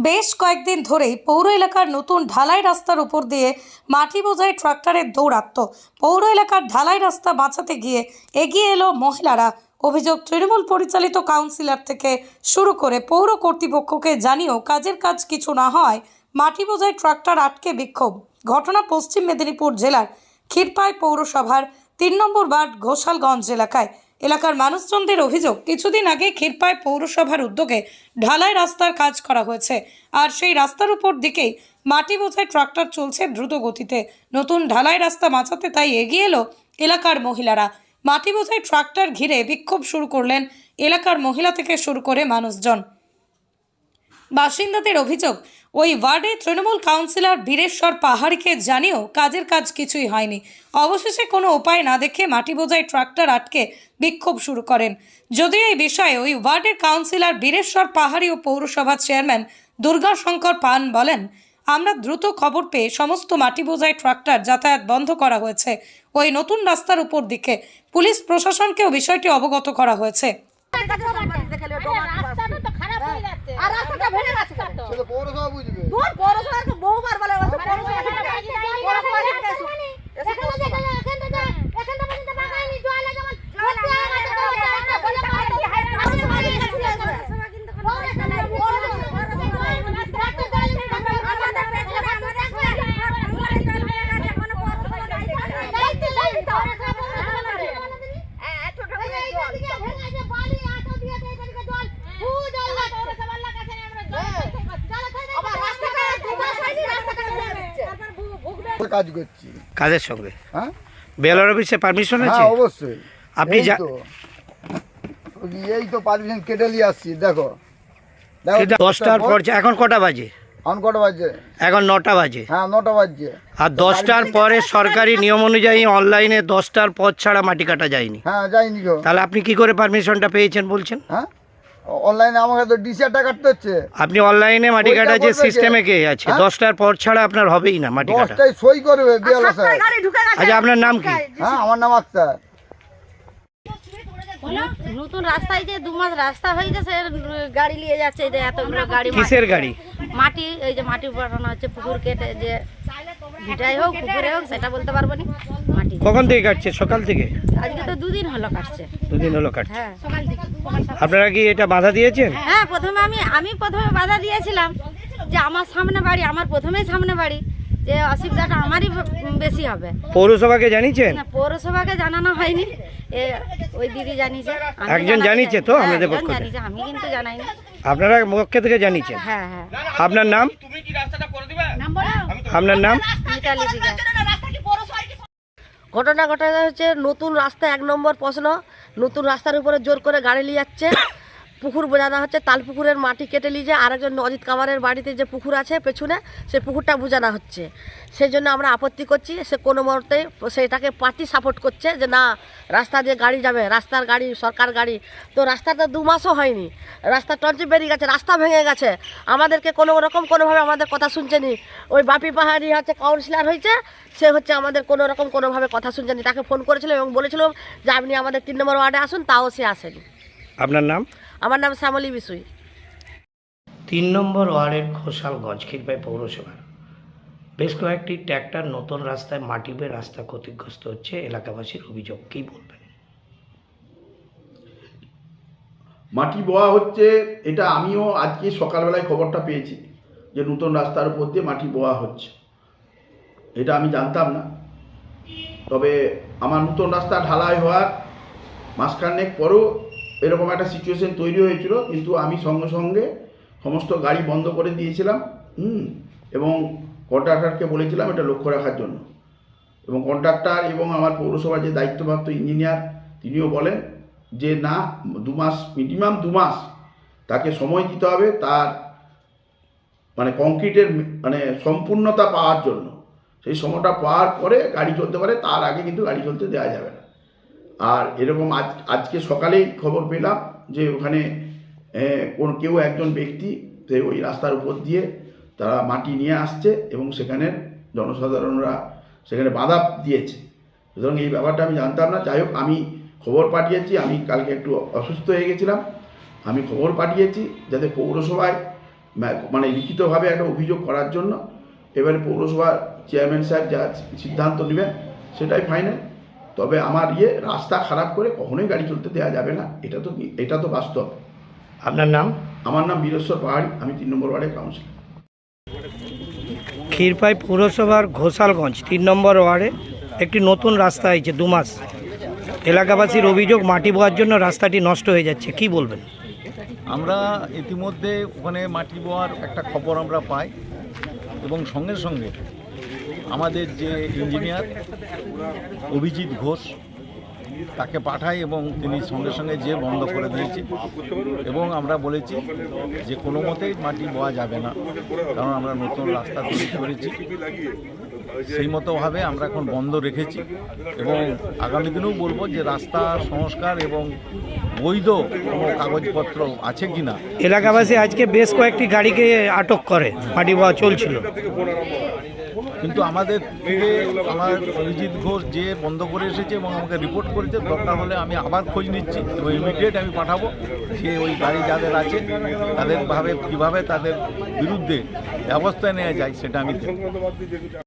বেশ কয়েকদিন ধরেই পৌর এলাকার নতুন ঢালাই রাস্তার উপর দিয়ে মাটি বোঝাই ট্রাক্টরের দৌরাত্ম। পৌর এলাকার ঢালাই রাস্তা বাঁচাতে গিয়ে এগিয়ে এলো মহিলারা। অভিযোগ, তৃণমূল পরিচালিত কাউন্সিলর থেকে শুরু করে পৌর কর্তৃপক্ষকে জানিয়েও কাজের কাজ কিছু না হয় মাটি বোঝাই ট্রাক্টর আটকে বিক্ষোভ। ঘটনা পশ্চিম মেদিনীপুর জেলার ক্ষীরপাই পৌরসভার তিন নম্বর বার্ড ঘোষালগঞ্জ এলাকায়। এলাকার মানুষজনদের অভিযোগ, কিছুদিন আগে ক্ষীরপায় পৌরসভার উদ্যোগে ঢালাই রাস্তার কাজ করা হয়েছে। আর সেই রাস্তার উপর দিকেই মাটি বোঝাই ট্রাক্টর চলছে দ্রুত গতিতে। নতুন ঢালাই রাস্তা বাঁচাতে তাই এগিয়ে এলো এলাকার মহিলারা। মাটি বোঝাই ট্রাক্টর ঘিরে বিক্ষোভ শুরু করলেন এলাকার মহিলা থেকে শুরু করে মানুষজন। বাসিন্দাদের অভিযোগ ওই ওয়ার্ডে তৃণমূল কাউন্সিলর বীরেশ্বর পাহাড়িকে জানিয়েও কাজের কাজ কিছুই হয়নি। অবশেষে কোনো উপায় না দেখে মাটি বোঝাই ট্রাক্টর আটকে বিক্ষোভ শুরু করেন। যদিও এই বিষয়ে ওই ওয়ার্ডের কাউন্সিলর বীরেশ্বর পাহাড়ি ও পৌরসভার চেয়ারম্যান দুর্গাশঙ্কর পান বলেন, আমরা দ্রুত খবর পেয়ে সমস্ত মাটি বোঝাই ট্রাক্টর যাতায়াত বন্ধ করা হয়েছে। ওই নতুন রাস্তার উপর দিকে পুলিশ প্রশাসনকেও বিষয়টি অবগত করা হয়েছে। আর রাস্তাটা ভেঙে গেছে? সেটা পৌরসভা বুঝবে দূর পৌরসভাকে বহুবার বলে মানে পৌরসভা থেকে পৌরসভা থেকে এসো। এসে এখানে পৌরসভা। দেখো, এখানটা যা- এখানটা পর্যন্ত বাগাইনি, জলে যেমন ভর্তি হয়ে গেছে, তো ওটা একটা বলে পাঠাতে হয়। পৌরসভা থেকে এসে এসো। পৌরসভা কিন্তু কোনো রাস্তা নাই, পৌরসভা- রাস্তা জলে যেমন আমরা- আমাদের পেছনে আমাদের পেছনে আমাদের জল হয়ে গেছে, কোনো পৌরসভা দায়িত্ব নেই। দায়িত্ব নেই, পৌরসভা পৌরসভা মানে। এই এইদিকে ভেঙে যে বালি আটো দিয়ে দিয়ে এদিকে জল, ফু জল যাচ্ছে। জল কোথায় পাচ্ছি? জল কোথায় পাচ্ছি? আবার রাস্তাটা দু মাস হয়নি, রাস্তাটা ভেঙে দিচ্ছে। কাজ করছি। কাদের সঙ্গে? হ্যাঁ? বেলার অফিসে পারমিশন আছে? হ্যাঁ অবশ্যই। আপনি এই যা- তো। এই তো পারমিশন কেটে নিয়ে আসছি দেখো। দশটার পর এখন কটা বাজে? এখন কটা বাজছে এখন নটা বাজে। হ্যাঁ নটা বাজছে। আর দশটার পরে সরকারি নিয়ম অনুযায়ী অনলাইনে দশটার পর ছাড়া মাটি কাটা যায়নি। হ্যাঁ যাইনি গো। তাহলে আপনি কি করে পারমিশনটা পেয়েছেন বলছেন? হ্যাঁ? অনলাইনে আমাকে তো ডিসিআরটা কাটতে হচ্ছে। আপনি অনলাইনে মাটি কাটা যে সিস্টেমে কে? আছে হ্যাঁ? দশটার পর ছাড়া আপনার হবেই না মাটি কাটা। দশটায় সই করবে বিয়াল গেছে। আচ্ছা আপনার নাম কি? হ্যাঁ আমার নাম আক্তার। নতুন রাস্তায় যে দু মাস রাস্তা হয়ে গেছে গাড়ি নিয়ে যাচ্ছে এই যে এতগুলো গাড়ি কিসের গাড়ি? মাটি এই যে মাটি পাঠানো হচ্ছে পুকুর কেটে যে ভিটাই হোক পুকুরে হোক সেটা বলতে পারব না। মাটি। কখন থেকে কাটছে? সকাল থেকে? আজকে তো দুদিন হলো কাটছে। দুদিন হলো কাটছে। হ্যাঁ আপনারা কি এটা বাধা দিয়েছেন? হ্যাঁ প্রথমে আমি আমি প্রথমে বাধা দিয়েছিলাম যে আমার সামনে বাড়ি আমার প্রথমেই সামনে বাড়ি যে অসুবিধাটা আমারই বেশি হবে। পৌরসভাকে জানিয়েছেন? পৌরসভাকে জানানো হয়নি। এ ওই দিদি জানিয়েছে একজন জানিয়েছে তো হ্যাঁ, আমাদের জানিয়েছে আমি কিন্তু জানাইনি। আপনারা পক্ষ থেকে জানিয়েছেন? হ্যাঁ হ্যাঁ। আপনার নাম? আপনার নাম? মিতালি ঘটনা ঘটনা হচ্ছে, নতুন রাস্তা এক নম্বর প্রশ্ন, নতুন রাস্তার উপরে জোর করে গাড়ি নিয়ে যাচ্ছে পুকুর বোঝানো হচ্ছে তাল পুকুরের মাটি কেটে নিয়ে যায় আরেকজন অজিত কামারের বাড়িতে যে পুকুর আছে পেছনে, সে পুকুরটা বোঝানো হচ্ছে। সেই জন্য আমরা আপত্তি করছি, সে কোনো মুহূর্তে সেটাকে পার্টি সাপোর্ট করছে যে না, রাস্তা দিয়ে গাড়ি যাবে, রাস্তার গাড়ি, সরকার গাড়ি। তো রাস্তাটা দু মাসও হয়নি। রাস্তা টঞ্চে বেরিয়ে গেছে, রাস্তা ভেঙে গেছে। আমাদেরকে কোনো রকম, কোনোভাবে আমাদের কথা শুনছেনি। ওই বাপি পাহাড়ি হচ্ছে কাউন্সিলার হয়েছে, সে হচ্ছে আমাদের কোনো রকম, কোনোভাবে কথা শুনছেনি। তাকে ফোন করেছিল এবং বলেছিল যে আপনি আমাদের তিন নম্বর ওয়ার্ডে আসুন, তাও সে আসেনি। আপনার নাম? আমার নাম শ্যামলী বিশুই। তিন নম্বর ওয়ার্ডের ঘোষালগঞ্জ খিরপাই পৌরসভার। বেশ কয়েকটি ট্র্যাক্টর নতুন রাস্তায় মাটি বেয়ে রাস্তা ক্ষতিগ্রস্ত হচ্ছে এলাকাবাসীর অভিযোগ কী বলবেন? মাটি বোয়া হচ্ছে এটা আমিও আজকে সকালবেলায় খবরটা পেয়েছি যে নতুন রাস্তার উপর দিয়ে মাটি বোয়া হচ্ছে। এটা আমি জানতাম না। তবে আমার নতুন রাস্তা ঢালাই হওয়ার মাসখানেক পরেও এরকম একটা সিচুয়েশন তৈরি হয়েছিল, কিন্তু আমি সঙ্গে সঙ্গে সমস্ত গাড়ি বন্ধ করে দিয়েছিলাম, হুম, এবং কন্ট্রাক্টারকে বলেছিলাম এটা লক্ষ্য রাখার জন্য। এবং কন্ট্রাক্টর এবং আমার পৌরসভার যে দায়িত্বপ্রাপ্ত ইঞ্জিনিয়ার তিনিও বলেন যে না, দু মাস মিনিমাম দু মাস তাকে সময় দিতে হবে তার মানে কংক্রিটের মানে সম্পূর্ণতা পাওয়ার জন্য। সেই সময়টা পাওয়ার পরে গাড়ি চলতে পারে, তার আগে কিন্তু গাড়ি চলতে দেওয়া যাবে না। আর এরকম আজ, আজকে সকালেই খবর পেলাম যে ওখানে কোন, কেউ একজন ব্যক্তি সে ওই রাস্তার উপর দিয়ে তারা মাটি নিয়ে আসছে এবং সেখানে জনসাধারণরা সেখানে বাধা দিয়েছে। সুতরাং এই ব্যাপারটা আমি জানতাম না। যাই হোক, আমি খবর পাঠিয়েছি। আমি কালকে একটু অসুস্থ হয়ে গেছিলাম। আমি খবর পাঠিয়েছি যাতে পৌরসভায় মানে লিখিতভাবে একটা অভিযোগ করার জন্য। এবারে পৌরসভার চেয়ারম্যান সাহেব যা সিদ্ধান্ত নেবেন সেটাই ফাইনাল। তবে আমার ইয়ে রাস্তা খারাপ করে কখনোই গাড়ি চলতে দেওয়া যাবে না এটা তো এটা তো বাস্তব। আপনার নাম? আমার নাম বীরেশ্বর পাহাড়ি আমি তিন নম্বর ওয়ার্ডের কাউন্সিলর। ক্ষীরপাই পৌরসভার ঘোষালগঞ্জ তিন নম্বর ওয়ার্ডে একটি নতুন রাস্তা হয়েছে দু মাস। এলাকাবাসীর অভিযোগ মাটি বোয়ার জন্য রাস্তাটি নষ্ট হয়ে যাচ্ছে কি বলবেন? আমরা ইতিমধ্যে ওখানে মাটি বোয়ার একটা খবর আমরা পাই এবং সঙ্গে সঙ্গে আমাদের যে ইঞ্জিনিয়ার অভিজিৎ ঘোষ, তাকে পাঠাই এবং তিনি সঙ্গে সঙ্গে যে বন্ধ করে দিয়েছি। এবং আমরা বলেছি যে কোনো মতেই মাটি বোয়া যাবে না, কারণ আমরা নতুন রাস্তা তৈরি করেছি। সেই মতোভাবে আমরা এখন বন্ধ রেখেছি এবং আগামী দিনেও বলব যে রাস্তা সংস্কার এবং বৈধ কোনো কাগজপত্র আছে কি না। এলাকাবাসী আজকে বেশ কয়েকটি গাড়িকে আটক করে, মাটি বোয়া চলছিল। কিন্তু আমাদের আমার অরিজিৎ ঘোষ যে বন্ধ করে এসেছে এবং আমাকে রিপোর্ট করেছে, দরকার হলে আমি আবার খোঁজ নিচ্ছি এবং ইমিডিয়েট আমি পাঠাবো যে ওই গাড়ি যাদের আছে তাদেরভাবে কীভাবে তাদের বিরুদ্ধে ব্যবস্থা নেওয়া যায় সেটা আমি